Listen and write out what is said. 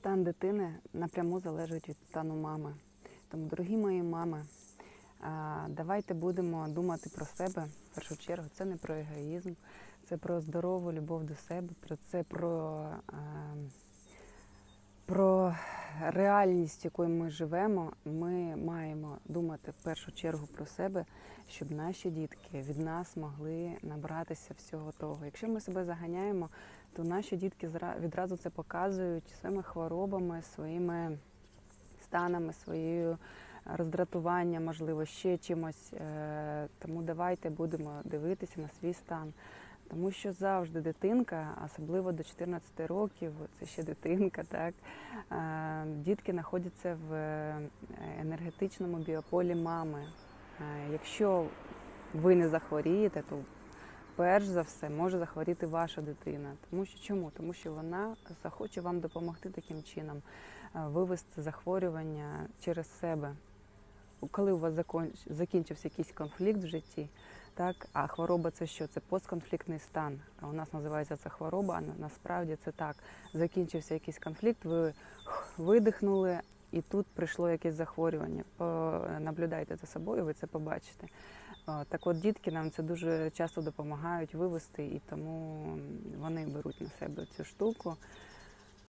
Стан дитини напряму залежить від стану мами. Тому, дорогі мої мами, давайте будемо думати про себе в першу чергу. Це не про егоїзм, це про здорову любов до себе, це про, про реальність, якою ми живемо. Ми маємо думати в першу чергу про себе, щоб наші дітки від нас могли набратися всього того. Якщо ми себе заганяємо, то наші дітки відразу це показують своїми хворобами, своїми станами, своєю роздратуванням, можливо, ще чимось. Е, Тому давайте будемо дивитися на свій стан. Тому що завжди дитинка, особливо до 14 років, це ще дитинка, так дітки знаходяться в е, енергетичному біополі мами. Е, Якщо ви не захворієте, то перш за все може захворіти ваша дитина. Тому що чому? Тому що вона захоче вам допомогти таким чином е, вивести захворювання через себе. Коли у вас закінчився якийсь конфлікт в житті, так, а хвороба це що? Це постконфліктний стан. А у нас називається це хвороба, а насправді це так. Закінчився якийсь конфлікт, ви видихнули, і тут прийшло якесь захворювання. Наблюдайте за собою, ви це побачите. Так от дітки нам це дуже часто допомагають вивести, і тому вони беруть на себе цю штуку.